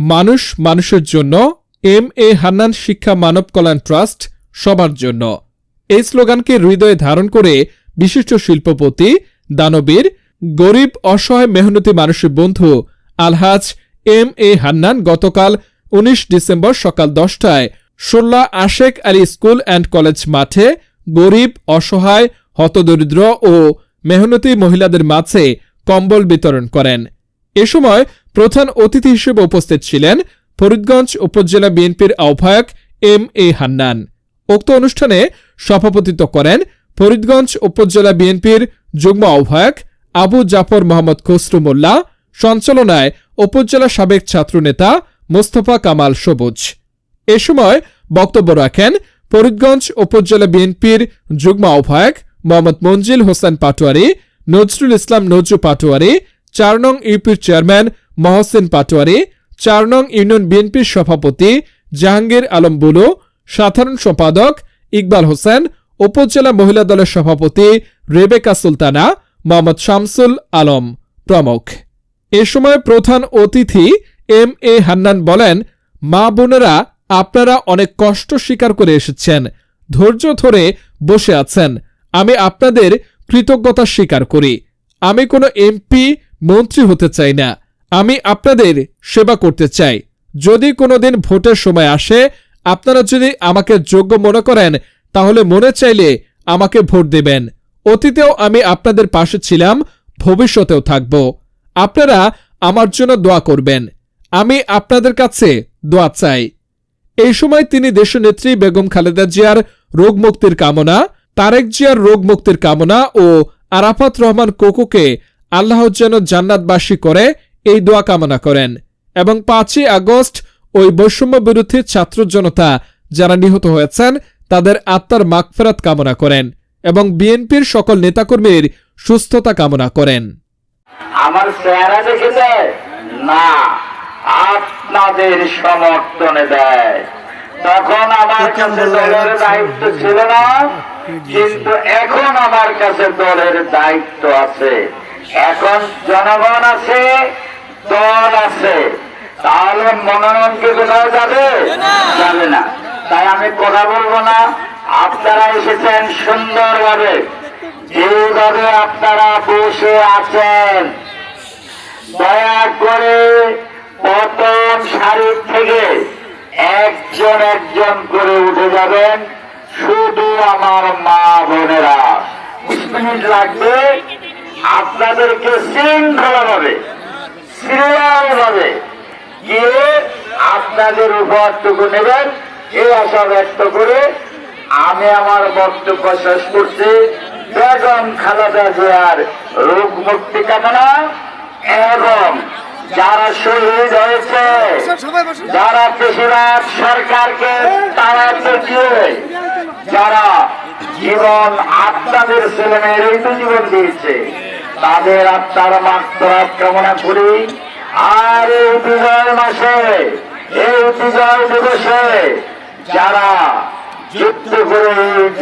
মানুষ মানুষের জন্য, এম এ হান্নান শিক্ষা মানব কল্যাণ ট্রাস্ট সবার জন্য। এই স্লোগানকে হৃদয়ে ধারণ করে বিশিষ্ট শিল্পপতি, দানবীর, গরিব, অসহায়, মেহনতি মানুষের বন্ধু আলহাজ এম এ হান্নান গতকাল উনিশ ডিসেম্বর সকাল দশটায় সোল্লা আশেক আলী স্কুল অ্যান্ড কলেজ মাঠে গরিব, অসহায়, হতদরিদ্র ও মেহনতি মহিলাদের মাঝে কম্বল বিতরণ করেন। এ সময় প্রধান অতিথি হিসেবে উপস্থিত ছিলেন ফরিদগঞ্জ উপজেলা বিএনপির আহ্বায়ক এম এ হান্নান। উক্ত অনুষ্ঠানে সভাপতিত্ব করেন ফরিদগঞ্জ উপজেলা বিএনপির যুগ্ম আহ্বায়ক আবু জাফর মোহাম্মদ খসরু মোল্লা, সঞ্চালনায় উপজেলা সাবেক ছাত্রনেতা মোস্তফা কামাল সবুজ। এ সময় বক্তব্য রাখেন ফরিদগঞ্জ উপজেলা বিএনপির যুগ্ম আহ্বায়ক মোহাম্মদ মঞ্জিল হোসেন পাটোয়ারি, নজরুল ইসলাম নজরু পাটোয়ারি, চার নং ইউপির চেয়ারম্যান মহসিন পাটোয়ারি চার নং ইউনিয়ন বিএনপির সভাপতি জাহাঙ্গীর আলম বুলু, সাধারণ সম্পাদক ইকবাল হোসেন, উপজেলা মহিলা দলের সভাপতি রেবেকা সুলতানা, মোহাম্মদ শামসুল আলম প্রমুখ। এ সময় প্রধান অতিথি এম এ হান্নান বলেন, মা বোনেরা, আপনারা অনেক কষ্ট স্বীকার করে এসেছেন, ধৈর্য ধরে বসে আছেন, আমি আপনাদের কৃতজ্ঞতা স্বীকার করি। আমি কোনো এমপি, মন্ত্রী হতে চাই না। আমি আপনাদের সেবা করতে চাই। যদি কোনোদিন ভোটের সময় আসে, আপনারা যদি আমাকে যোগ্য মনে করেন, তাহলে মনে চাইলে আমাকে ভোট দেবেন। অতীতেও আমি আপনাদের পাশে ছিলাম, ভবিষ্যতেও থাকব। আপনারা আমার জন্য দোয়া করবেন। আমি আপনাদের কাছে দোয়া চাই। এই সময় তিনি দেশনেত্রী বেগম খালেদা জিয়ার রোগ মুক্তির কামনা, তারেক জিয়ার রোগ মুক্তির কামনা ও আরাফাত রহমান কোকুকে আল্লাহ যেন জান্নাতবাসী করে এই দোয়া কামনা করেন। এবং পাঁচই আগস্ট ওই বৈষম্য বিরোধী ছাত্র জনতা যারা নিহত হয়েছেন তাদের আত্মার মাগফেরাত কামনা করেন এবং বিএনপির সকল নেতাকর্মীর সুস্থতা কামনা করেন। আমার চেহারা দেখে দেয়? না আপনাদের সমর্থনে দেয়। তখন আমার কাছে দলের দায়িত্ব ছিল না কিন্তু এখন আমার কাছে দলের দায়িত্ব আছে। এখন জনগণ আছে দল আছে। তাহলে মনোনয়ন কি কোথাও যাবে? যাবে না। তাই আমি কথা বলব না। আপনারা এসেছেন সুন্দরভাবে। যেভাবে আপনারা বসে আছেন, দয়া করে প্রথম সারির থেকে একজন একজন করে উঠে যাবেন। শুধু আমার মা বোনেরা। লাগবে। আপনাদেরকে শৃঙ্খলা ভাবে সিরিয়াল ভাবে গিয়ে আপনাদের উপহারটুকু নেবেন এই আশা ব্যক্ত করে আমি আমার বক্তব্য শেষ করছি। বেগম খালেদা জিয়ার রোগ মুক্তি কামনা এবং যারা শহীদ হয়েছে, যারা বেশিরভাগ সরকারকে তারা দিয়ে যারা জীবন আপনাদের ছেলে মেয়েরই তো জীবন দিয়েছে তাদের আত্মার মাত্রা কামনা করি। আর এই বিজয় মাসে এই বিজয় দিবসে যারা যুদ্ধ করে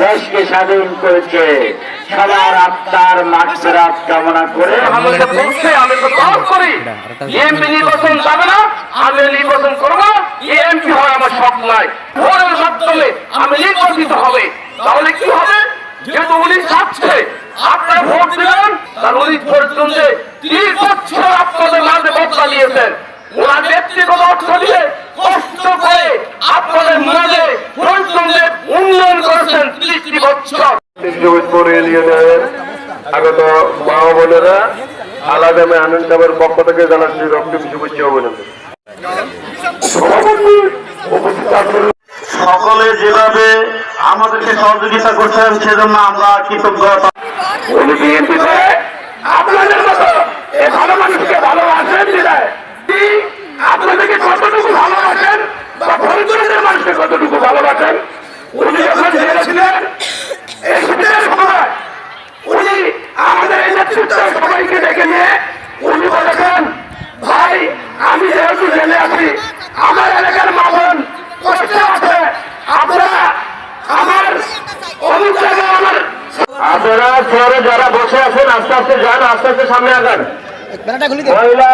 দেশকে স্বাধীন করেছে সবার আত্মার মাত্রাত কামনা করে আমি তো তলব করি। এমপি নির্বাচন যাবে না আমি নির্বাচন করব এমপি হয় আমার সব নাই ভোটের মাধ্যমে আমি নির্বাচিত হবে। তাহলে কি হবে? যেহেতু উনি চাচ্ছে আপনারা ভোট দিলেন তার উনি পর্যন্ত তিরিশ বছর আপনাদের মাঝে বদলা নিয়েছেন ওনার ব্যক্তিগত অর্থ দিয়ে কষ্ট করে আপনাদের উন্নয়ন করেছেন ত্রিশটি বছর। আগত মা বোনেরা আলাদা আমি আনন্দ সাহেবের পক্ষ থেকে জানাচ্ছি রক্ত শুভেচ্ছা অভিনন্দন। সকলে যেভাবে আমাদেরকে সহযোগিতা করছেন সেজন্য আমরা কৃতজ্ঞতা উনি বিএনপি আপনাদের মতো এ ভালো মানুষকে ভালোবাসেন, বিদায়। আপনাদেরকে কতটুকু ভালোবাসেন বা ফরিদপুরের মানুষকে কতটুকু ভালোবাসেন, উনি যখন জেলে ছিলেন এই শীতের সময় উনি আমাদের এই নেতৃত্ব সবাইকে ডেকে নিয়ে উনি বলেছেন ভাই আমি যেহেতু জেলে আছি আমার এলাকার মা বোন কষ্টে আছে আপনারা আমার অনুযায়ী আমার আপনারা চেয়ারে যারা বসে আছেন আস্তে আস্তে যান আস্তে আস্তে সামনে আগান। মহিলা